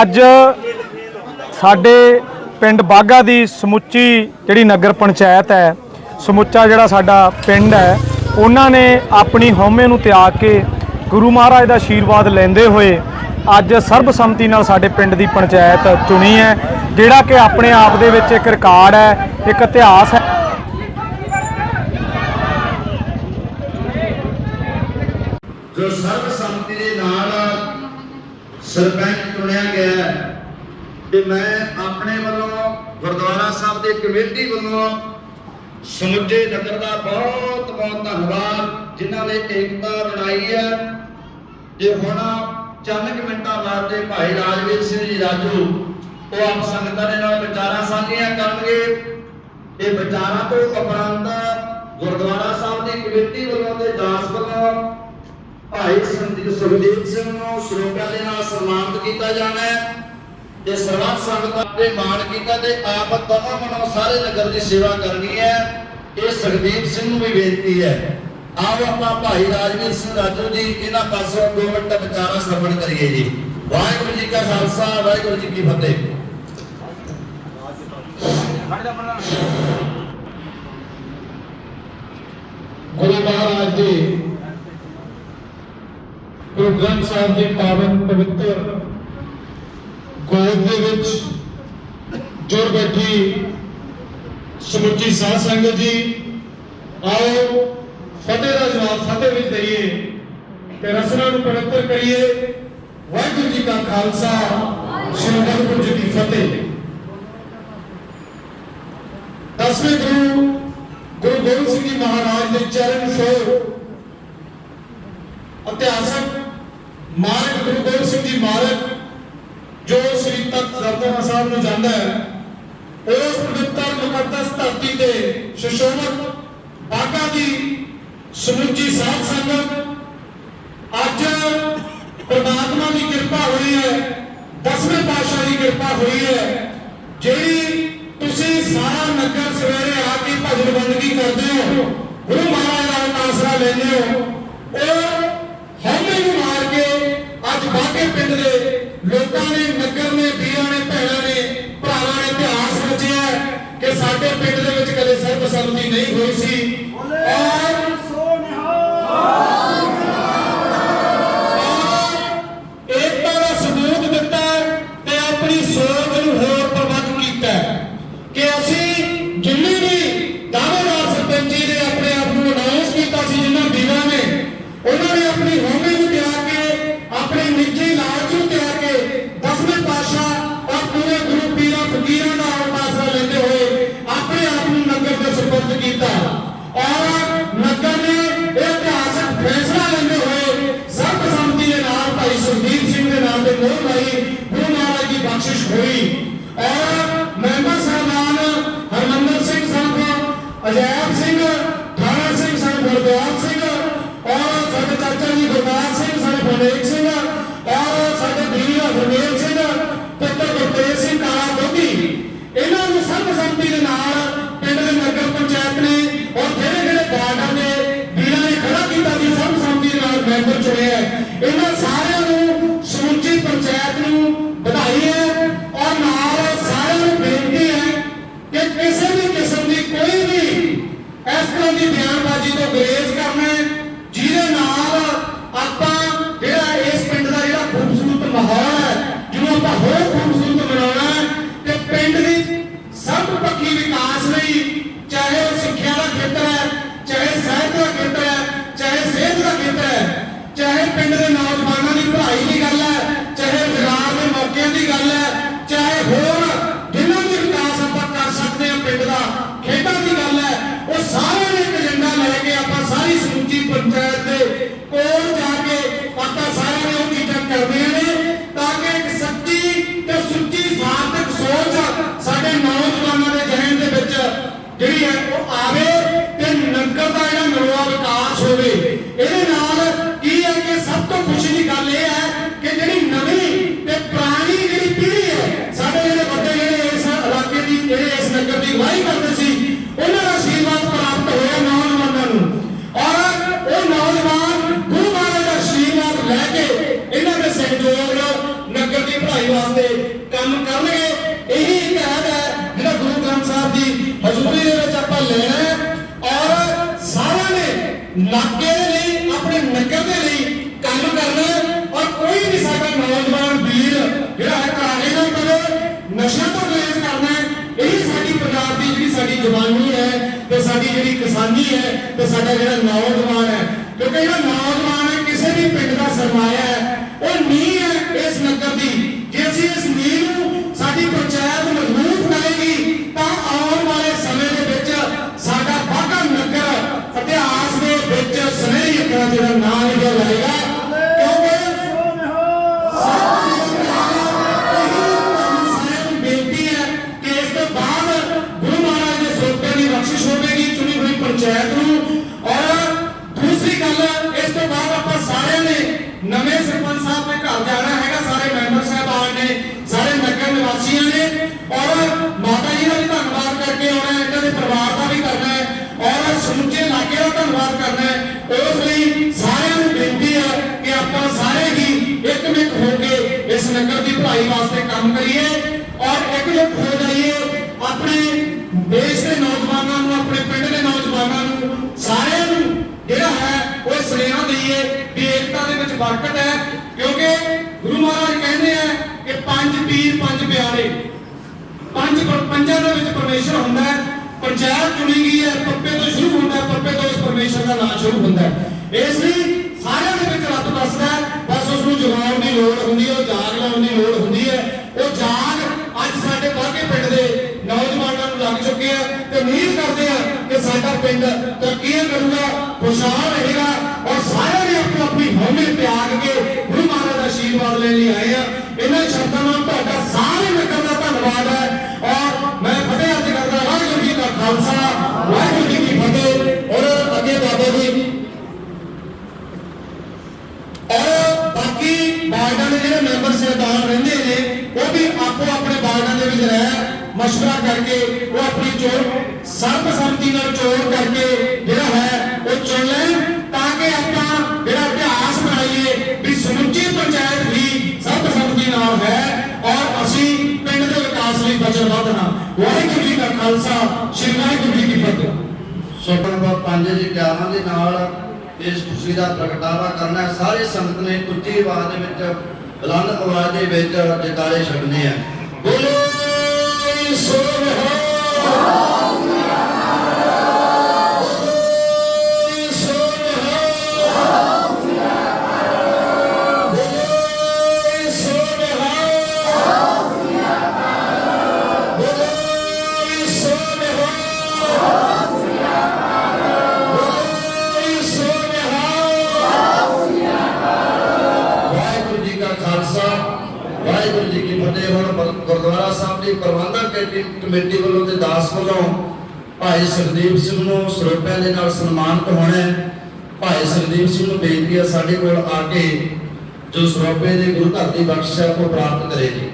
ਅੱਜ ਸਾਡੇ ਪਿੰਡ ਬਾਗਾ ਦੀ ਸਮੁੱਚੀ ਜਿਹੜੀ ਨਗਰ ਪੰਚਾਇਤ ਹੈ, ਸਮੁੱਚਾ ਜਿਹੜਾ ਸਾਡਾ ਪਿੰਡ ਹੈ, ਉਹਨਾਂ ਨੇ ਆਪਣੀ ਹਉਮੈ ਨੂੰ ਤਿਆਗ ਕੇ ਗੁਰੂ ਮਹਾਰਾਜ ਦਾ ਆਸ਼ੀਰਵਾਦ ਲੈਂਦੇ ਹੋਏ ਅੱਜ ਸਰਬਸੰਮਤੀ ਨਾਲ ਸਾਡੇ ਪਿੰਡ ਦੀ ਪੰਚਾਇਤ ਚੁਣੀ ਹੈ, ਜਿਹੜਾ ਕਿ ਆਪਣੇ ਆਪ ਦੇ ਵਿੱਚ ਇੱਕ ਰਿਕਾਰਡ ਹੈ, ਇੱਕ ਇਤਿਹਾਸ ਹੈ। ਜੋ ਸਰਬਸੰਮਤੀ ਦੇ ਨਾਲ ਸਰਪੰਚ ਚੁਣਿਆ ਗਿਆ ਤੇ ਮੈਂ ਆਪਣੇ ਵੱਲੋਂ ਗੁਰਦੁਆਰਾ ਸਾਹਿਬ ਦੀ ਕਮੇਟੀ ਵੱਲੋਂ ਸਮੁੱਚੇ ਨਗਰ ਦਾ ਬਹੁਤ ਬਹੁਤ ਧੰਨਵਾਦ, ਜਿਨ੍ਹਾਂ ਨੇ ਏਕਤਾ ਬਣਾਈ ਹੈ। ਤੇ ਹੁਣ ਚੰਦ ਮਿੰਟਾਂ ਬਾਅਦ ਦੇ ਭਾਈ ਰਾਜਵੀਰ ਸਿੰਘ ਜੀ ਰਾਜੂ, ਉਹ ਆਪ ਸੰਗਤਾਂ ਦੇ ਨਾਲ ਵਿਚਾਰਾਂ ਸਾਂਝੀਆਂ ਕਰਨਗੇ। ਇਹ ਵਿਚਾਰਾਂ ਤੋਂ ਉਪਰੰਤ ਗੁਰਦੁਆਰਾ ਸਾਹਿਬ ਦੀ ਕਮੇਟੀ ਵੱਲੋਂ ਤੇ ਦਾਸ ਵੱਲੋਂ ਭਾਈ ਸੰਦੀਪ ਸੁਖਦੇਵ ਸਿੰਘ ਨੂੰ ਸਰੋਪਿਆਂ ਦੇ ਨਾਲ ਸਨਮਾਨਿਤ ਕੀਤਾ ਜਾਣਾ ਹੈ ਤੇ ਸਰਬੱਤ ਸੰਗਤਾਂ ਦੇ ਮਾਣ ਕੀਤਾ ਤੇ ਆਪ ਤਨੋਂ ਮਨੋਂ ਸਾਰੇ ਨਗਰ ਦੀ ਸੇਵਾ ਕਰਨੀ ਹੈ। ਇਹ ਸੁਖਦੇਵ ਸਿੰਘ ਨੂੰ ਵੀ ਬੇਨਤੀ ਹੈ। ਆਓ ਆਪਾਂ ਭਾਈ ਰਾਜਵੀਰ ਸਿੰਘ ਰਾਜੂ ਜੀ, ਇਹਨਾਂ ਪਾਸੋਂ 2 ਮਿੰਟ ਵਿਚਾਰਾਂ ਸਰਵਣ ਕਰੀਏ ਜੀ। ਵਾਹਿਗੁਰੂ ਜੀ ਕਾ ਖਾਲਸਾ, ਵਾਹਿਗੁਰੂ ਜੀ ਕੀ ਫਤਿਹ। ਗੁਰੂ ਮਹਾਰਾਜ ਜੀ ਗੁਰੂ ਗ੍ਰੰਥ ਸਾਹਿਬ ਦੇ ਪਾਵਨ ਪਵਿੱਤਰ ਗੋਦ ਦੇ ਵਿੱਚ ਜੁੜ ਬੈਠੀ ਸਮੁੱਚੀ ਸਾਧ ਸੰਗਤ ਜੀ, ਆਓ ਫਤਿਹ ਦਾ ਜਵਾਬ ਫਤਿਹ ਵਿੱਚ ਦਈਏ ਤੇ ਰਸਨਾ ਨੂੰ ਪਵਿੱਤਰ ਕਰੀਏ। ਵਾਹਿਗੁਰੂ ਜੀ ਕਾ ਖਾਲਸਾ, ਸ੍ਰੀ ਗੁਰੂ ਜੀ ਦੀ ਫਤਿਹ। ਦਸਵੇਂ ਗੁਰੂ ਗੁਰੂ ਗੋਬਿੰਦ ਸਿੰਘ ਜੀ ਮਹਾਰਾਜ ਦੇ ਚਰਨ ਛੋਹ ਇਤਿਹਾਸਕ ਮਾਰਗ ਗੁਰੂ ਗੋਬਿੰਦ ਸਿੰਘ ਜੀ ਮਾਰਗ ਜੋ ਸ੍ਰੀ ਤਖਤ ਦਰਬਾਰ ਸਾਹਿਬ ਨੂੰ ਜਾਂਦਾ ਹੈ, ਉਸ ਪਵਿੱਤਰ ਮੁਕੱਦਸ ਧਰਤੀ ਤੇ ਸ਼ਸ਼ੋਮਤ ਬਾਗਾ ਦੀ ਸਮੁੱਚੀ ਸਾਧ ਸੰਗਤ, ਅੱਜ ਪ੍ਰਮਾਤਮਾ ਦੀ ਕਿਰਪਾ ਹੋਈ ਹੈ, ਦਸਵੇਂ ਪਾਤਸ਼ਾਹ ਦੀ ਕਿਰਪਾ ਹੋਈ ਹੈ, ਜਿਹੜੀ ਤੁਸੀਂ ਸਾਰਾ ਨਗਰ ਸਵੇਰੇ ਆ ਕੇ ਭਜਨ ਬੰਦਗੀ ਕਰਦੇ ਹੋ, ਗੁਰੂ ਮਹਾਰਾਜ ਦਾ ਆਸਰਾ ਲੈਂਦੇ ਹੋ, ਉਹ ਬਾਗੇ ਪਿੰਡ ਦੇ ਲੋਕਾਂ ਨੇ ਨਗਰ ਨੇ ਵੀਰਾਂ ਨੇ ਭੈਣਾਂ ਨੇ ਭਰਾਵਾਂ ਨੇ ਇਤਿਹਾਸ ਰਚਿਆ ਕਿ ਸਾਡੇ ਪਿੰਡ ਦੇ ਵਿੱਚ ਕਦੇ ਸਰਬਸੰਮਤੀ ਨਹੀਂ ਹੋਈ ਸੀ। ਔਰ ਏਕਤਾ ਸਿੱਖਿਆ ਜਿਹੜੀ ਕਿਸਾਨੀ ਹੈ ਤੇ ਸਾਡਾ ਜਿਹੜਾ ਨੌਜਵਾਨ ਹੈ, ਕਿਉਂਕਿ ਜਿਹੜਾ ਨੌਜਵਾਨ ਹੈ, ਕਿਸੇ ਵੀ ਪਿੰਡ ਦਾ ਸਰਮਾਇਆ ਹੈ, ਉਹ ਨੀਂਹ ਹੈ ਇਸ ਨਗਰ ਦੀ। ਜੇ ਅਸੀਂ ਇਸ ਨੀਂਹ ਨੂੰ ਸਾਡੀ ਪੰਚਾਇਤ ਆਪਣੇ ਪਿੰਡ ਦੇ ਨੌਜਵਾਨਾਂ ਨੂੰ, ਸਾਰਿਆਂ ਨੂੰ ਜਿਹੜਾ ਹੈ ਉਹ ਸੁਨੇਹਾ ਦਈਏ ਵੀ ਏਕਤਾ ਦੇ ਵਿੱਚ ਬਰਕਤ ਹੈ, ਕਿਉਂਕਿ ਗੁਰੂ ਮਹਾਰਾਜ ਕਹਿੰਦੇ ਆ ਕਿ ਪੰਜ ਪੀਰ, ਪੰਜ ਪਿਆਰੇ। ਪੰਜ ਪੰਜਾਂ ਦੇ ਵਿੱਚ ਪਰਮੇਸ਼ਰ ਹੁੰਦਾ ਹੈ, ਪੰਚਾਇਤ ਚੁਣੀ ਗਈ ਹੈ, ਪੱਪੇ ਤੋਂ ਸ਼ੁਰੂ ਹੁੰਦਾ ਪੱਪੇ ਤੋਂ ਉਸ ਪਰਮੇਸ਼ਰ ਦਾ ਨਾਮ ਸ਼ੁਰੂ ਹੁੰਦਾ ਇਸ ਲਈ ਸਾਰਿਆਂ ਦੇ ਵਿੱਚ ਰੱਬ ਦੱਸਦਾ ਬਸ ਉਸ ਨੂੰ ਜਗਾਉਣ ਦੀ ਲੋੜ ਹੁੰਦੀ ਹੈ, ਉਹ ਜਾਗ ਲਾਉਣ ਦੀ ਲੋੜ ਹੁੰਦੀ ਹੈ। ਉਹ ਜਾਗ ਅੱਜ ਸਾਡੇ ਬਾਗੇ ਪਿੰਡ ਦੇ ਨੌਜਵਾਨਾਂ ਨੂੰ ਲੱਗ ਚੁੱਕੀ ਹੈ ਉਮੀਦ ਕਰਦੇ ਆ ਕਿ ਸਾਡਾ ਪਿੰਡ ਤਰੱਕੀ ਕਰੂਗਾ ਖੁਸ਼ਹਾਲ ਰਹੇਗਾ। ਰਹਿ ਮਸ਼ਵਰਾ ਕਰਕੇ ਉਹ ਆਪਣੀ ਚੋਣ, ਸਰਬਸੰਮਤੀ ਨਾਲ ਚੋਣ ਕਰਕੇ ਜਿਹੜਾ ਹੈ, ਉਹ ਚੁਣ ਲੈਣ ਤਾਂ ਕਿ ਆਪਾਂ ਜਿਹੜਾ ਇਤਿਹਾਸ ਬਣਾਈਏ ਵੀ ਸਮੁੱਚੀ ਪੰਚਾਇਤ ਵੀ ਸਰਬਸੰਮਤੀ ਨਾਲ ਹੈ ਔਰ ਅਸੀਂ ਪਿੰਡ ਦੇ ਵਿਕਾਸ ਲਈ ਵਚਨਬੱਧ ਹਾਂ ਵਾਹਿਗੁਰੂ ਜੀ ਕਾ ਖਾਲਸਾ, ਸ੍ਰੀ ਵਾਹਿਗੁਰੂ ਜੀ ਕੀ ਫਤਿਹ। ਸੋਪਨ 5 ਦੀ ਗਿਆਰਾਂ ਦੇ ਨਾਲ ਇਸ ਖੁਸ਼ੀ ਦਾ ਪ੍ਰਗਟਾਵਾ ਕਰਨਾ ਹੈ। ਸਾਰੇ ਸੰਗਤ ਨੇ ਉੱਚੀ ਆਵਾਜ਼ ਦੇ ਵਿੱਚ, ਬੁਲੰਦ ਆਵਾਜ਼ ਦੇ ਵਿੱਚ ਜਕਾਰੇ ਛੱਡਨੇ ਆ। ਬੋਲੇ! সরব ਕਮੇਟੀ- ਵੱਲੋਂ ਤੇ ਦਾਸ ਵੱਲੋਂ ਭਾਈ ਸੁਖਦੀਪ ਸਿੰਘ ਨੂੰ ਸਰੋਪਿਆਂ ਦੇ ਨਾਲ ਸਨਮਾਨਿਤ ਹੋਣਾ ਹੈ। ਭਾਈ ਸੁਖਦੀਪ ਸਿੰਘ ਨੂੰ ਬੇਨਤੀ ਹੈ ਸਾਡੇ ਕੋਲ ਆ ਕੇ ਜੋ ਸਰੋਪੇ ਦੇ ਗੁਰੂ ਘਰ ਦੀ ਬਖਸ਼ਿਸ਼ ਹੈ ਉਹ ਪ੍ਰਾਪਤ ਕਰੇਗੀ।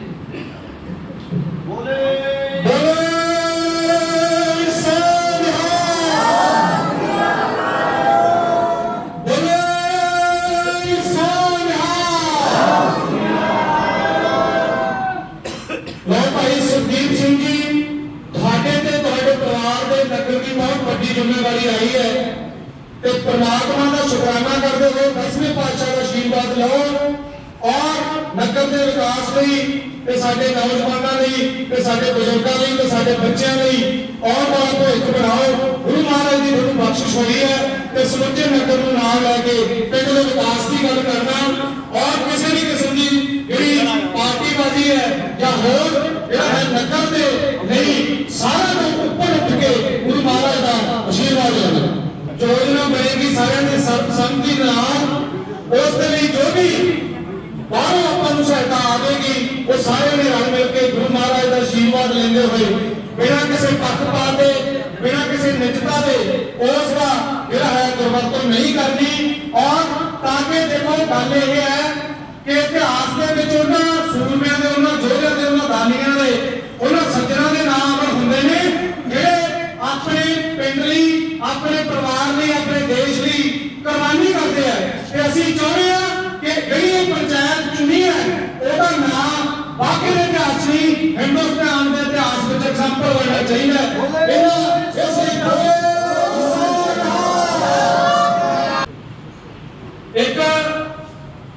ਸਾਡੇ ਨੌਜਵਾਨਾਂ ਲਈ ਤੇ ਸਾਡੇ ਬਜ਼ੁਰਗਾਂ ਲਈ ਤੇ ਸਾਡੇ ਬੱਚਿਆਂ ਲਈ ਔਰ ਵਾਲਾ ਭਵਿੱਖ ਬਣਾਓ ਗੁਰੂ ਮਹਾਰਾਜ ਦੀ ਤੁਹਾਨੂੰ ਬਖਸ਼ਿਸ਼ ਹੋਈ ਹੈ ਤੇ ਸਮੁੱਚੇ ਨਗਰ ਨੂੰ ਨਾਲ ਲੈ ਕੇ ਪਿੰਡ ਦੇ ਵਿਕਾਸ ਦੀ ਗੱਲ ਕਰਨਾ ਔਰ ਕਿਸੇ ਵੀ ਕਿਸਮ ਦੀ ਜਿਹੜੀ ਪਾਰਟੀਬਾਜ਼ੀ ਹੈ ਜਾਂ ਹੋਰ ਜਿਹੜਾ ਹੈ ਨਗਰ ਦੇ ਲਈ ਸਾਰਿਆਂ ਨੂੰ ਉੱਪਰ ਉੱਠ ਕੇ ਗੁਰੂ ਮਹਾਰਾਜ ਦਾ ਆਸ਼ੀਰਵਾਦ ਲੈਣਾ ਯੋਜਨਾ ਬਣੇਗੀ ਸਾਰਿਆਂ ਦੇ ਸਰਬਸੰਮਤੀ ਨਾਲ ਉਸ ਦੇ ਲਈ ਜੋ ਵੀ ਬਾਹਰੋਂ ਆਪਾਂ ਨੂੰ ਸਹਾਇਤਾ ਆਵੇਗੀ ਉਹ ਸਾਰਿਆਂ ਨੇ ਰਲ ਮਿਲ ਕੇ ਗੁਰੂ ਮਹਾਰਾਜ ਦਾ ਆਸ਼ੀਰਵਾਦ ਲੈਂਦੇ ਹੋਏ, ਬਿਨਾਂ ਕਿਸੇ ਪੱਖਪਾਤ ਦੇ, ਬਿਨਾਂ ਕਿਸੇ ਨਿਜਤਾ ਦੇ, ਉਸ ਦਾ ਜਿਹੜਾ ਹੈ ਦੁਰਵਰਤੋਂ ਨਹੀਂ ਕਰਨੀ। ਔਰ ਤਾਂ ਕਿ ਦੇਖੋ, ਗੱਲ ਇਹ ਹੈ ਕਿ ਇਤਿਹਾਸ ਦੇ ਵਿੱਚ ਉਹਨਾਂ ਸੂਰਮਿਆਂ ਦੇ, ਉਹਨਾਂ ਯੋਧਿਆਂ ਦੇ, ਉਹਨਾਂ ਦਾਨੀਆਂ ਦੇ, ਉਹਨਾਂ ਸੱਜਣਾ ਦੇ ਨਾਮ ਹੁੰਦੇ ਨੇ, ਜਿਹੜੇ ਆਪਣੇ ਪਿੰਡ ਲਈ, ਆਪਣੇ ਪਰਿਵਾਰ ਲਈ ਆਪਣੇ ਦੇਸ਼ ਲਈ ਕੁਰਬਾਨੀ ਕਰਦੇ ਆ ਤੇ ਅਸੀਂ ਚਾਹੁੰਦੇ ਆ ਕਿ ਜਿਹੜੀ ਇਹ ਪੰਚਾਇਤ ਚੁਣੀ ਹੈ ਉਹਦਾ ਨਾਮ ਬਾਕੀ ਹਿੰਦੁਸਤਾਨ ਦੇ ਇਤਿਹਾਸ ਵਿੱਚ ਐਗਜ਼ਾਮਪਲ ਹੋਣਾ ਚਾਹੀਦਾ ਇਹਨਾਂ ਇਸ ਇੱਕ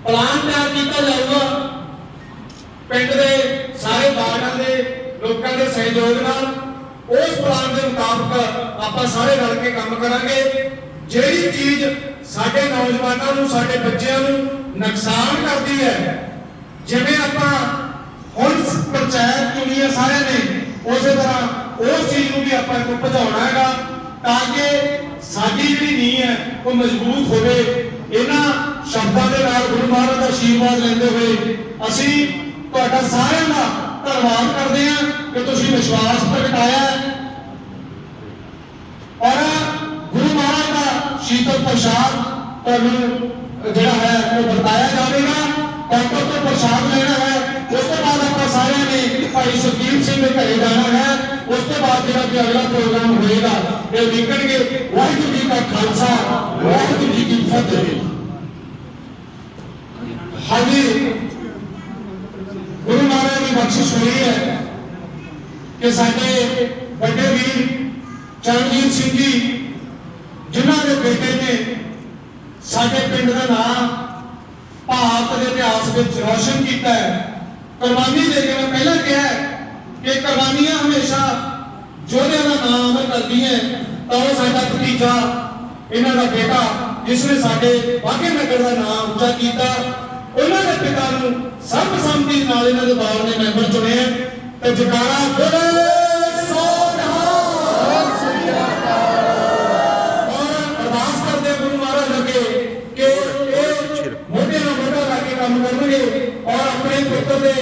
ਪਲਾਨ ਤਿਆਰ ਕੀਤਾ ਜਾਊਗਾ। ਪਿੰਡ ਦੇ ਸਾਰੇ ਬਾਗਾਂ ਦੇ ਲੋਕਾਂ ਦੇ ਸਹਿਯੋਗ ਨਾਲ ਉਸ ਪਲਾਨ ਦੇ ਮੁਤਾਬਕ ਆਪਾਂ ਸਾਰੇ ਰਲ ਕੇ ਕੰਮ ਕਰਾਂਗੇ। ਜਿਹੜੀ ਚੀਜ਼ ਸਾਡੇ ਨੌਜਵਾਨਾਂ ਨੂੰ, ਸਾਡੇ ਬੱਚਿਆਂ ਨੂੰ ਨੁਕਸਾਨ ਕਰਦੀ ਹੈ, ਜਿਵੇਂ ਆਪਾਂ ਹੁਣ ਪੰਚਾਇਤ ਚੁਣੀ ਹੈ ਨੇ ਉਸੇ ਤਰ੍ਹਾਂ ਉਸ ਚੀਜ਼ ਨੂੰ ਵੀ ਆਪਾਂ ਨੂੰ ਵਧਾਉਣਾ ਹੈਗਾ ਤਾਂ ਕਿ ਸਾਡੀ ਜਿਹੜੀ ਨੀਂਹ ਹੈ, ਉਹ ਮਜ਼ਬੂਤ ਹੋਵੇ। ਇਹਨਾਂ ਸ਼ਬਦਾਂ ਦੇ ਨਾਲ ਗੁਰੂ ਮਹਾਰਾਜ ਦਾ ਆਸ਼ੀਰਵਾਦ ਲੈਂਦੇ ਹੋਏ ਅਸੀਂ ਤੁਹਾਡਾ ਸਾਰਿਆਂ ਦਾ ਧੰਨਵਾਦ ਕਰਦੇ ਹਾਂ ਕਿ ਤੁਸੀਂ ਵਿਸ਼ਵਾਸ ਪ੍ਰਗਟਾਇਆ ਔਰ ਗੁਰੂ ਮਹਾਰਾਜ ਦਾ ਸ਼ੀਤਲ ਪ੍ਰਸ਼ਾਦ ਤੁਹਾਨੂੰ ਜਿਹੜਾ ਹੈ, ਉਹ ਭਾਈ ਸੁਖਦੀਪ ਸਿੰਘ ਦੇ ਘਰੇ ਜਾਣਾ ਹੈ। ਉਸ ਤੋਂ ਬਾਅਦ ਜਿਹੜਾ ਕਿ ਅਗਲਾ ਪ੍ਰੋਗਰਾਮ ਹੋਏਗਾ, ਇਹ ਵੇਖਣਗੇ, ਵਾਹਿਗੁਰੂ ਜੀ ਕਾ ਖਾਲਸਾ, ਵਾਹਿਗੁਰੂ ਜੀ ਕੀ ਫਤਿਹ। ਹਾਂਜੀ, ਗੁਰੂ ਮਹਾਰਾਜ ਦੀ ਬਖਸ਼ਿਸ਼ ਹੋਈ ਹੈ ਕਿ ਸਾਡੇ ਵੱਡੇ ਵੀਰ ਚਰਨਜੀਤ ਸਿੰਘ ਜੀ, ਜਿਨ੍ਹਾਂ ਦੇ ਬੇਟੇ ਨੇ ਸਾਡੇ ਪਿੰਡ ਦਾ ਨਾਮ ਭਾਰਤ ਦੇ ਇਤਿਹਾਸ ਵਿੱਚ ਰੌਸ਼ਨ ਕੀਤਾ ਹੈ। ਕੁਰਬਾਨੀ ਦੇ ਕੇ ਮੈਂ ਪਹਿਲਾਂ ਕਿਹਾ ਹੈ ਕਿ ਕੁਰਬਾਨੀਆਂ ਹਮੇਸ਼ਾ ਯੋਧਿਆਂ ਦਾ ਨਾਮ ਅਮਰ ਕਰਦੀਆਂ ਹੈ। ਤਾਂ ਉਹ ਸਾਡਾ ਭਤੀਜਾ, ਇਹਨਾਂ ਦਾ ਬੇਟਾ, ਜਿਸ ਨੇ ਸਾਡੇ ਬਾਗੇ ਨਗਰ ਦਾ ਨਾਮ ਉੱਚਾ ਕੀਤਾ। ਉਹਨਾਂ ਦੇ ਪਿਤਾ ਨੂੰ ਸਰਬਸੰਮਤੀ ਨਾਲ ਇਹਨਾਂ ਦੇ ਬਾਰ ਨੇ ਮੈਂਬਰ ਚੁਣੇ ਤੇ ਜਕਾਰਾ ਬੋਲੇ ਗੁਰੂ ਮਹਾਰਾਜ ਅੱਗੇ ਕਿ ਇਹ ਮੋਢੇ ਨਾਲ ਮੋਢਾ ਲਾ ਕੰਮ ਕਰਨਗੇ ਔਰ ਆਪਣੇ ਪੁੱਤਰ ਦੇ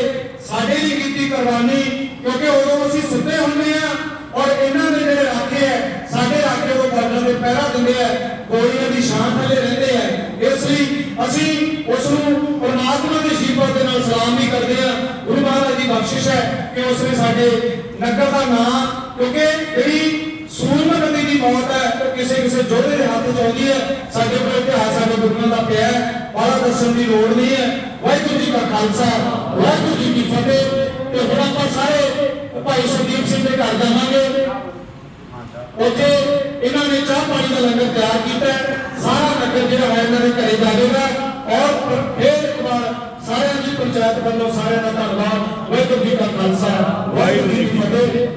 ਸਾਡੇ ਲਈ ਕੀਤੀ ਕੁਰਬਾਨੀ, ਕਿਉਂਕਿ ਉਦੋਂ ਅਸੀਂ ਸੁੱਤੇ ਹੁੰਦੇ ਆ ਔਰ ਇਹਨਾਂ ਦੇ ਜਿਹੜੇ ਰਾਖੇ ਹੈ, ਸਾਡੇ ਰਾਖੇ ਉਹ ਬਾਰਡਰ ਦੇ ਪਹਿਰਾ ਦਿੰਦੇ ਆ ਗੋਲੀਆਂ ਦੀ ਸ਼ਾਨ ਥੱਲੇ ਰਹਿੰਦੇ ਆ ਇਸ ਲਈ ਅਸੀਂ ਉਸ ਨੂੰ ਪਰਮਾਤਮਾ ਦੇ ਆਸ਼ੀਰਵਾਦ ਦੇ ਨਾਲ ਸਲਾਮ ਵੀ ਕਰਦੇ ਆ ਗੁਰੂ ਮਹਾਰਾਜ ਦੀ ਬਖਸ਼ਿਸ਼ ਹੈ ਕਿ ਉਸ ਨੇ ਸਾਡੇ ਨਗਰ ਦਾ ਨਾਂ, ਕਿਉਂਕਿ ਜਿਹੜੀ ਸੂਰਮ ਨਦੀ ਦੀ ਮੌਤ ਹੈ, ਉਹ ਕਿਸੇ ਕਿਸੇ ਜੋਧੇ ਦੇ ਹੱਥ 'ਚ ਆਉਂਦੀ ਹੈ। ਸਾਡੇ ਕੋਲ ਇਤਿਹਾਸ, ਸਾਡੇ ਗੁਰੂਆਂ ਦਾ ਪਿਆ ਹੈ। ਦੱਸਣ ਦੀ ਲੋੜ ਨਹੀਂ ਹੈ। ਵਾਹਿਗੁਰੂ ਜੀ ਕਾ ਖਾਲਸਾ, ਵਾਹਿਗੁਰੂ ਜੀ ਕੀ ਫਤਿਹ। ਤੇ ਹੁਣ ਆਪਾਂ ਸਾਰੇ ਭਾਈ ਸੰਦੀਪ ਸਿੰਘ ਦੇ ਘਰ ਜਾਵਾਂਗੇ। ਉੱਥੇ ਇਹਨਾਂ ਨੇ ਚਾਹ ਪਾਣੀ ਦਾ ਲੰਗਰ ਤਿਆਰ ਕੀਤਾ ਸਾਰਾ ਨਗਰ ਜਿਹੜਾ ਹੈ ਇਹਨਾਂ ਦੇ ਘਰੇ ਜਾਵੇਗਾ ਔਰ ਫਿਰ ਇੱਕ ਵਾਰ ਸਾਰਿਆਂ ਦੀ ਪੰਚਾਇਤ ਵੱਲੋਂ ਸਾਰਿਆਂ ਦਾ ਧੰਨਵਾਦ ਵਾਹਿਗੁਰੂ ਜੀ ਕਾ ਖਾਲਸਾ ਵਾਹਿਗੁਰੂ ਜੀ ਕੀ ਫਤਿਹ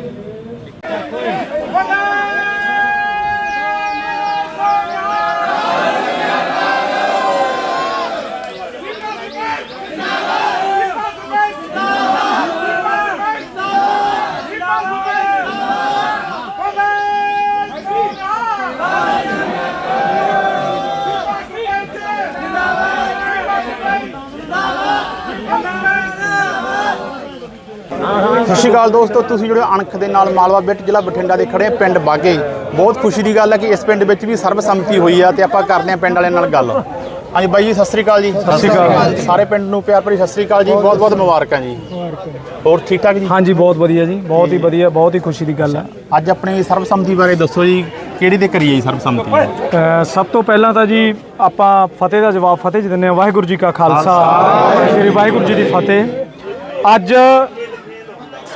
ਸਤਿ ਸ਼੍ਰੀ ਅਕਾਲ ਦੋਸਤੋ ਤੁਸੀਂ ਜਿਹੜੇ ਅਣਖ ਦੇ ਨਾਲ ਮਾਲਵਾ ਬਿੱਟ ਜ਼ਿਲ੍ਹਾ ਬਠਿੰਡਾ ਦੇ ਖੜੇ ਆ ਪਿੰਡ ਬਾਗੇ। ਬਹੁਤ ਖੁਸ਼ੀ ਦੀ ਗੱਲ ਹੈ ਕਿ ਇਸ ਪਿੰਡ ਵਿੱਚ ਵੀ ਸਰਬਸੰਮਤੀ ਹੋਈ ਆ ਤੇ ਆਪਾਂ ਕਰਦੇ ਆ ਪਿੰਡ ਵਾਲਿਆਂ ਨਾਲ ਗੱਲ। ਹਾਂਜੀ ਬਾਈ ਜੀ ਸਤਿ ਸ਼੍ਰੀ ਅਕਾਲ ਜੀ। ਸਤਿ ਸ਼੍ਰੀ ਅਕਾਲ। ਸਾਰੇ ਪਿੰਡ ਨੂੰ ਪਿਆਰ ਭਰੀ ਸਤਿ ਸ਼੍ਰੀ ਅਕਾਲ ਜੀ। ਬਹੁਤ ਬਹੁਤ ਮੁਬਾਰਕਾਂ ਜੀ। ਹੋਰ ਠੀਕ ਠਾਕ ਜੀ? ਹਾਂਜੀ ਬਹੁਤ ਵਧੀਆ ਜੀ। ਬਹੁਤ ਹੀ ਵਧੀਆ ਬਹੁਤ ਹੀ ਖੁਸ਼ੀ ਦੀ ਗੱਲ ਹੈ। ਅੱਜ ਆਪਣੀ ਸਰਬਸੰਮਤੀ ਬਾਰੇ ਦੱਸੋ ਜੀ ਕਿਹੜੀ ਤੇ ਕਰੀਏ ਜੀ ਸਰਬਸੰਮਤੀ? ਸਭ ਤੋਂ ਪਹਿਲਾਂ ਤਾਂ ਜੀ ਆਪਾਂ ਫਤਿਹ ਦਾ ਜਵਾਬ ਫਤਿਹ 'ਚ ਦਿੰਦੇ ਹਾਂ। ਵਾਹਿਗੁਰੂ ਜੀ ਕਾ ਖਾਲਸਾ। ਸ੍ਰੀ ਵਾਹਿਗੁਰੂ ਜੀ ਦੀ ਫਤਿਹ। ਅੱਜ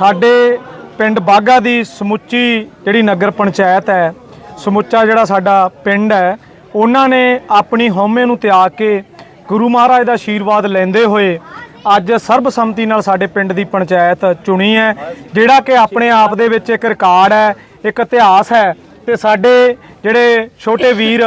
ਸਾਡੇ ਪਿੰਡ ਬਾਗਾ ਦੀ ਸਮੁੱਚੀ ਜਿਹੜੀ ਨਗਰ ਪੰਚਾਇਤ ਹੈ, ਸਮੁੱਚਾ ਜਿਹੜਾ ਸਾਡਾ ਪਿੰਡ ਹੈ, ਉਹਨਾਂ ਨੇ ਆਪਣੀ ਹਉਮੈ ਨੂੰ ਤਿਆਗ ਕੇ ਗੁਰੂ ਮਹਾਰਾਜ ਦਾ ਆਸ਼ੀਰਵਾਦ ਲੈਂਦੇ ਹੋਏ ਅੱਜ ਸਰਬਸੰਮਤੀ ਨਾਲ ਸਾਡੇ ਪਿੰਡ ਦੀ ਪੰਚਾਇਤ ਚੁਣੀ ਹੈ, ਜਿਹੜਾ ਕਿ ਆਪਣੇ ਆਪ ਦੇ ਵਿੱਚ ਇੱਕ ਰਿਕਾਰਡ ਹੈ, ਇੱਕ ਇਤਿਹਾਸ ਹੈ ਤੇ ਸਾਡੇ ਜਿਹੜੇ ਛੋਟੇ ਵੀਰ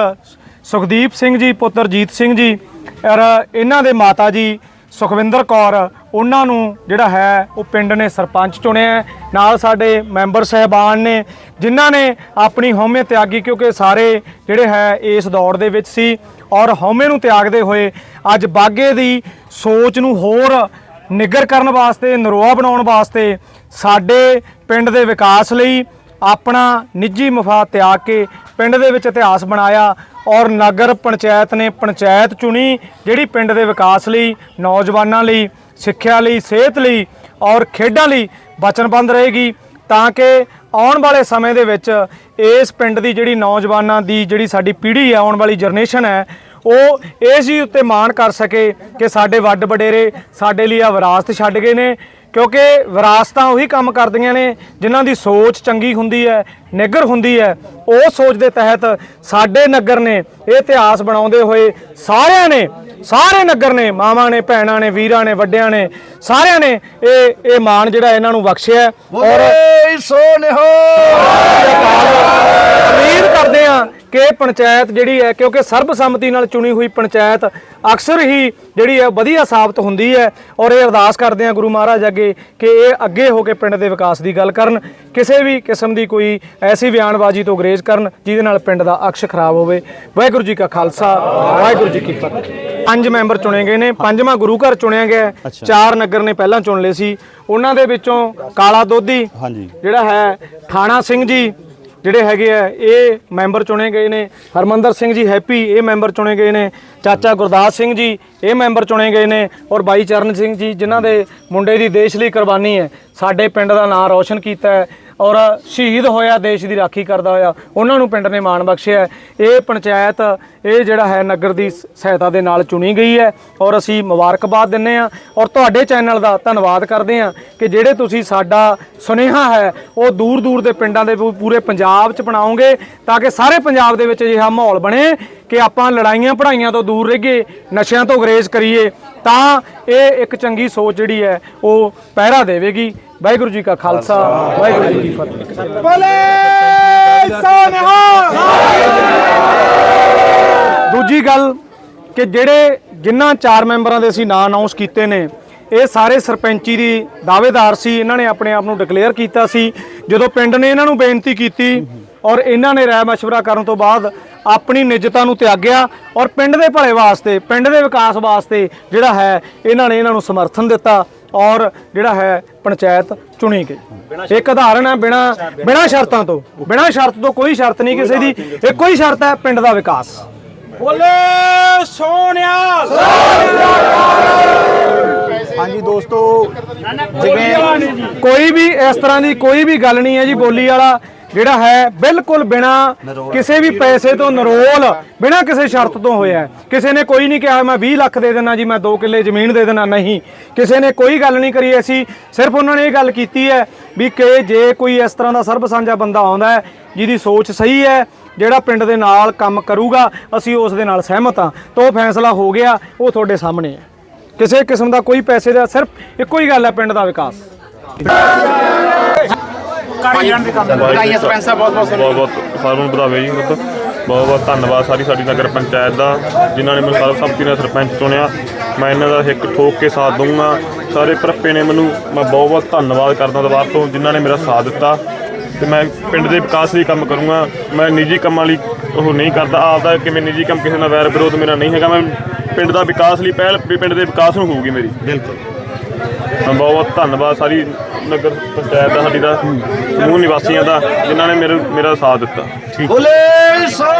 ਸੁਖਦੀਪ ਸਿੰਘ ਜੀ ਪੁੱਤਰ ਜੀਤ ਸਿੰਘ ਜੀ ਔਰ ਇਹਨਾਂ ਦੇ ਮਾਤਾ ਜੀ ਸੁਖਵਿੰਦਰ ਕੌਰ, ਉਹਨਾਂ ਨੂੰ ਜਿਹੜਾ ਹੈ ਉਹ ਪਿੰਡ ਨੇ ਸਰਪੰਚ ਚੁਣਿਆ ਨਾਲ ਸਾਡੇ ਮੈਂਬਰ ਸਹਿਬਾਨ ਨੇ, ਜਿਨ੍ਹਾਂ ਨੇ ਆਪਣੀ ਹਉਮੈ ਤਿਆਗੀ ਕਿਉਂਕਿ ਸਾਰੇ ਜਿਹੜੇ ਹੈ ਇਸ ਦੌੜ ਦੇ ਵਿੱਚ ਸੀ ਔਰ ਹਉਮੈ ਨੂੰ ਤਿਆਗਦੇ ਹੋਏ ਅੱਜ ਬਾਗੇ ਦੀ ਸੋਚ ਨੂੰ ਹੋਰ ਨਿੱਗਰ ਕਰਨ ਵਾਸਤੇ, ਨਰੋਆ ਬਣਾਉਣ ਵਾਸਤੇ ਸਾਡੇ ਪਿੰਡ ਦੇ ਵਿਕਾਸ ਲਈ ਆਪਣਾ ਨਿੱਜੀ ਮਫਾਦ ਤਿਆਗ ਕੇ ਪਿੰਡ ਦੇ ਵਿੱਚ ਇਤਿਹਾਸ ਬਣਾਇਆ ਔਰ ਨਗਰ ਪੰਚਾਇਤ ਨੇ ਪੰਚਾਇਤ ਚੁਣੀ, ਜਿਹੜੀ ਪਿੰਡ ਦੇ ਵਿਕਾਸ ਲਈ, ਨੌਜਵਾਨਾਂ ਲਈ, ਸਿੱਖਿਆ ਲਈ, ਸਿਹਤ ਲਈ ਔਰ ਖੇਡਾਂ ਲਈ ਵਚਨਬੰਦ ਰਹੇਗੀ ਤਾਂ ਕਿ ਆਉਣ ਵਾਲੇ ਸਮੇਂ ਦੇ ਵਿੱਚ ਇਸ ਪਿੰਡ ਦੀ ਜਿਹੜੀ ਨੌਜਵਾਨਾਂ ਦੀ ਜਿਹੜੀ ਸਾਡੀ ਪੀੜ੍ਹੀ ਹੈ, ਆਉਣ ਵਾਲੀ ਜਨਰੇਸ਼ਨ ਹੈ ਉਹ ਇਸ ਚੀਜ਼ ਉੱਤੇ ਮਾਣ ਕਰ ਸਕੇ ਕਿ ਸਾਡੇ ਵੱਡ ਵਡੇਰੇ ਸਾਡੇ ਲਈ ਆ ਵਿਰਾਸਤ ਛੱਡ ਗਏ ਨੇ ਕਿਉਂਕਿ ਵਿਰਾਸਤਾਂ ਉਹੀ ਕੰਮ ਕਰਦੀਆਂ ਨੇ ਜਿਨ੍ਹਾਂ ਦੀ ਸੋਚ ਚੰਗੀ ਹੁੰਦੀ ਹੈ ਨਿੱਗਰ ਹੁੰਦੀ ਹੈ। ਉਹ ਸੋਚ ਦੇ ਤਹਿਤ ਸਾਡੇ ਨਗਰ ਨੇ ਇਹ ਇਤਿਹਾਸ ਬਣਾਉਂਦੇ ਹੋਏ ਸਾਰਿਆਂ ਨੇ ਸਾਰੇ ਨਗਰ ਨੇ ਮਾਵਾਂ ਨੇ ਭੈਣਾਂ ਨੇ ਵੀਰਾਂ ਨੇ ਵੱਡਿਆਂ ਨੇ ਸਾਰਿਆਂ ਨੇ ਇਹ ਇਹ ਮਾਣ ਜਿਹੜਾ ਇਹਨਾਂ ਨੂੰ ਬਖਸ਼ਿਆ। ਔਰ ਸੋ ਨਿਹੋ ਉਮੀਦ ਕਰਦੇ ਹਾਂ ਕਿ ਪੰਚਾਇਤ ਜਿਹੜੀ ਹੈ ਕਿਉਂਕਿ ਸਰਬਸੰਮਤੀ ਨਾਲ ਚੁਣੀ ਹੋਈ ਪੰਚਾਇਤ ਅਕਸਰ ਹੀ ਜਿਹੜੀ ਹੈ ਵਧੀਆ ਸਾਬਤ ਹੁੰਦੀ ਹੈ। ਔਰ ਇਹ ਅਰਦਾਸ ਕਰਦੇ ਹਾਂ ਗੁਰੂ ਮਹਾਰਾਜ ਅੱਗੇ ਕਿ ਇਹ ਅੱਗੇ ਹੋ ਕੇ ਪਿੰਡ ਦੇ ਵਿਕਾਸ ਦੀ ਗੱਲ ਕਰਨ। ਕਿਸੇ ਵੀ ਕਿਸਮ ਦੀ ਕੋਈ ਐਸੀ ਬਿਆਨਬਾਜ਼ੀ ਤੋਂ ਗਰੇਜ਼ ਕਰਨ ਜਿਹਦੇ ਨਾਲ ਪਿੰਡ ਦਾ ਅਕਸ਼ ਖਰਾਬ ਹੋਵੇ। ਵਾਹਿਗੁਰੂ ਜੀ ਕਾ ਖਾਲਸਾ ਵਾਹਿਗੁਰੂ ਜੀ ਕੀ ਫਤਿਹ। ਪੰਜ ਮੈਂਬਰ ਚੁਣੇ ਗਏ ਨੇ ਪੰਜਵਾਂ ਗੁਰੂ ਘਰ ਚੁਣਿਆ ਗਿਆ। ਚਾਰ ਨਗਰ ਨੇ ਪਹਿਲਾਂ ਚੁਣ ਲਏ ਸੀ। ਉਹਨਾਂ ਦੇ ਵਿੱਚੋਂ ਕਾਲਾ ਦੋਧੀ ਹਾਂਜੀ। ਜਿਹੜਾ ਹੈ ਥਾਣਾ ਸਿੰਘ ਜੀ ਜਿਹੜੇ ਹੈਗੇ ਆ, ਇਹ ਮੈਂਬਰ ਚੁਣੇ ਗਏ ਨੇ। ਹਰਮੰਦਰ ਸਿੰਘ ਜੀ ਹੈਪੀ, ਇਹ ਮੈਂਬਰ ਚੁਣੇ ਗਏ ਨੇ। ਚਾਚਾ ਗੁਰਦਾਸ ਸਿੰਘ ਜੀ, ਇਹ ਮੈਂਬਰ ਚੁਣੇ ਗਏ ਨੇ। ਔਰ ਬਾਈ ਚਰਨ ਸਿੰਘ ਜੀ, ਜਿਨ੍ਹਾਂ ਦੇ ਮੁੰਡੇ ਦੀ ਦੇਸ਼ ਲਈ ਕੁਰਬਾਨੀ ਹੈ। ਸਾਡੇ ਪਿੰਡ ਦਾ ਨਾਂ ਰੌਸ਼ਨ ਕੀਤਾ ਹੈ। ਔਰ ਸ਼ਹੀਦ ਹੋਇਆ, ਦੇਸ਼ ਦੀ ਰਾਖੀ ਕਰਦਾ ਹੋਇਆ, ਉਹਨਾਂ ਨੂੰ ਪਿੰਡ ਨੇ ਮਾਣ ਬਖਸ਼ਿਆ ਇਹ ਪੰਚਾਇਤ, ਇਹ ਜਿਹੜਾ ਹੈ ਨਗਰ ਦੀ ਸਹਾਇਤਾ ਦੇ ਨਾਲ ਚੁਣੀ ਗਈ ਹੈ ਔਰ ਅਸੀਂ ਮੁਬਾਰਕਬਾਦ ਦਿੰਨੇ ਆ ਔਰ ਤੁਹਾਡੇ ਚੈਨਲ ਦਾ ਧੰਨਵਾਦ ਕਰਦੇ ਆ ਕਿ ਜਿਹੜੇ ਤੁਸੀਂ ਸਾਡਾ ਸੁਨੇਹਾ ਹੈ, ਉਹ ਦੂਰ ਦੂਰ ਦੇ ਪਿੰਡਾਂ ਦੇ ਪੂਰੇ ਪੰਜਾਬ 'ਚ ਬਣਾਓਗੇ ਤਾਂ ਕਿ ਸਾਰੇ ਪੰਜਾਬ ਦੇ ਵਿੱਚ ਅਜਿਹਾ ਮਾਹੌਲ ਬਣੇ। ਕਿ ਆਪਾਂ ਲੜਾਈਆਂ ਪੜਾਈਆਂ ਤੋਂ ਦੂਰ ਰਹੀਏ ਨਸ਼ਿਆਂ ਤੋਂ ਗਰੇਜ਼ ਕਰੀਏ ਤਾਂ ਇਹ ਇੱਕ ਚੰਗੀ ਸੋਚ ਜਿਹੜੀ ਹੈ ਉਹ ਪਹਿਰਾ ਦੇਵੇਗੀ। ਵਾਹਿਗੁਰੂ ਜੀ ਕਾ ਖਾਲਸਾ ਵਾਹਿਗੁਰੂ ਜੀ ਕੀ ਫਤਿਹ। ਦੂਜੀ ਗੱਲ ਕਿ ਜਿਹੜੇ ਜਿਨ੍ਹਾਂ ਚਾਰ ਮੈਂਬਰਾਂ ਦੇ ਅਸੀਂ ਨਾਂ ਅਨਾਉਂਸ ਕੀਤੇ ਨੇ ਇਹ ਸਾਰੇ ਸਰਪੰਚੀ ਦੀ ਦਾਅਵੇਦਾਰ ਸੀ ਇਹਨਾਂ ਨੇ ਆਪਣੇ ਆਪ ਨੂੰ ਡਿਕਲੇਅਰ ਕੀਤਾ ਸੀ। ਜਦੋਂ ਪਿੰਡ ਨੇ ਇਹਨਾਂ ਨੂੰ ਬੇਨਤੀ ਕੀਤੀ ਔਰ ਇਹਨਾਂ ਨੇ ਰਾਏ ਮਸ਼ਵਰਾ ਕਰਨ ਤੋਂ ਬਾਅਦ ਆਪਣੀ ਨਿਜਤਾ ਨੂੰ ਤਿਆਗਿਆ ਔਰ ਪਿੰਡ ਦੇ ਭਲੇ ਵਾਸਤੇ ਪਿੰਡ ਦੇ ਵਿਕਾਸ ਵਾਸਤੇ ਜਿਹੜਾ ਹੈ ਇਹਨਾਂ ਨੇ ਇਹਨਾਂ ਨੂੰ ਸਮਰਥਨ ਦਿੱਤਾ ਔਰ ਜਿਹੜਾ ਹੈ ਪੰਚਾਇਤ ਚੁਣੀ ਗਈ। ਇੱਕ ਉਦਾਹਰਣ ਹੈ ਬਿਨਾ ਬਿਨਾ ਸ਼ਰਤਾਂ ਤੋਂ ਬਿਨਾ ਸ਼ਰਤ ਤੋਂ ਕੋਈ ਸ਼ਰਤ ਨਹੀਂ ਕਿਸੇ ਦੀ ਇੱਕੋ ਹੀ ਸ਼ਰਤ ਹੈ ਪਿੰਡ ਦਾ ਵਿਕਾਸ। ਹਾਂਜੀ ਦੋਸਤੋ ਜਿਵੇਂ ਕੋਈ ਵੀ ਇਸ ਤਰ੍ਹਾਂ ਦੀ ਕੋਈ ਵੀ ਗੱਲ ਨਹੀਂ ਹੈ ਜੀ ਬੋਲੀ ਵਾਲਾ। ਜਿਹੜਾ ਹੈ ਬਿਲਕੁਲ ਬਿਨਾ ਕਿਸੇ ਵੀ ਪੈਸੇ ਤੋਂ ਨਰੋਲ ਬਿਨਾ ਕਿਸੇ ਸ਼ਰਤ ਤੋਂ ਹੋਇਆ ਹੈ। ਕਿਸੇ ਨੇ ਕੋਈ ਨਹੀਂ ਕਿਹਾ ਮੈਂ 20 ਲੱਖ ਦੇ ਦੇਣਾ ਜੀ ਮੈਂ 2 ਕਿੱਲੇ ਜ਼ਮੀਨ ਦੇ ਦੇਣਾ ਨਹੀਂ ਕਿਸੇ ਨੇ ਕੋਈ ਗੱਲ ਨਹੀਂ ਕਰੀ। ਅਸੀਂ ਸਿਰਫ ਉਹਨਾਂ ਨੇ ਇਹ ਗੱਲ ਕੀਤੀ ਹੈ ਵੀ ਕਿ ਜੇ ਕੋਈ ਇਸ ਤਰ੍ਹਾਂ ਦਾ ਸਰਬ ਸਾਂਝਾ ਬੰਦਾ ਆਉਂਦਾ ਹੈ ਜਿਹਦੀ ਸੋਚ ਸਹੀ ਹੈ ਜਿਹੜਾ ਪਿੰਡ ਦੇ ਨਾਲ ਕੰਮ ਕਰੂਗਾ ਅਸੀਂ ਉਸ ਦੇ ਨਾਲ ਸਹਿਮਤ ਹਾਂ। ਤਾਂ ਉਹ ਫੈਸਲਾ ਹੋ ਗਿਆ ਉਹ ਤੁਹਾਡੇ ਸਾਹਮਣੇ ਹੈ। ਕਿਸੇ ਕਿਸਮ ਦਾ ਕੋਈ ਪੈਸੇ ਦਾ ਸਿਰਫ ਇੱਕੋ ਹੀ ਗੱਲ ਹੈ ਪਿੰਡ ਦਾ ਵਿਕਾਸ। ਸਰਪੰਚ ਸਾਹਿਬ ਬਹੁਤ ਬਹੁਤ ਬਹੁਤ ਬਹੁਤ ਸਾਰਿਆਂ ਨੂੰ ਵਧਾਵੇ ਜੀ ਬਹੁਤ ਬਹੁਤ ਬਹੁਤ ਧੰਨਵਾਦ ਸਾਰੀ ਸਾਡੀ ਨਗਰ ਪੰਚਾਇਤ ਦਾ ਜਿਨ੍ਹਾਂ ਨੇ ਮੈਨੂੰ ਸਰਬਸੰਮਤੀ ਨਾਲ ਸਰਪੰਚ ਚੁਣਿਆ। ਮੈਂ ਇਹਨਾਂ ਦਾ ਇੱਕ ਠੋਕ ਕੇ ਸਾਥ ਦਊਂਗਾ। ਸਾਰੇ ਭਰਪੇ ਨੇ ਮੈਨੂੰ ਮੈਂ ਬਹੁਤ ਬਹੁਤ ਧੰਨਵਾਦ ਕਰਦਾ ਦੁਬਾਰਾ ਤੋਂ ਜਿਨ੍ਹਾਂ ਨੇ ਮੇਰਾ ਸਾਥ ਦਿੱਤਾ। ਤੇ ਮੈਂ ਪਿੰਡ ਦੇ ਵਿਕਾਸ ਲਈ ਕੰਮ ਕਰੂੰਗਾ। ਮੈਂ ਨਿੱਜੀ ਕੰਮਾਂ ਲਈ ਉਹ ਨਹੀਂ ਕਰਦਾ। ਆਪਦਾ ਕਿਵੇਂ ਨਿੱਜੀ ਕੰਮ ਕਿਸੇ ਨਾਲ ਵੈਰ ਵਿਰੋਧ ਮੇਰਾ ਨਹੀਂ ਹੈਗਾ। ਮੈਂ ਪਿੰਡ ਦਾ ਵਿਕਾਸ ਲਈ ਪਹਿਲ ਪਿੰਡ ਦੇ ਵਿਕਾਸ ਨੂੰ ਹੋਊਗੀ ਮੇਰੀ। ਬਿਲਕੁਲ। ਬਹੁਤ ਬਹੁਤ ਧੰਨਵਾਦ ਸਾਰੀ ਨਗਰ ਪੰਚਾਇਤ ਦਾ, ਸਾਡੀ ਦਾ ਸਮੂਹ ਨਿਵਾਸੀਆਂ ਦਾ, ਜਿਨ੍ਹਾਂ ਨੇ ਮੇਰੇ, ਮੇਰਾ ਸਾਥ ਦਿੱਤਾ। ਬੋਲੇ ਸੋ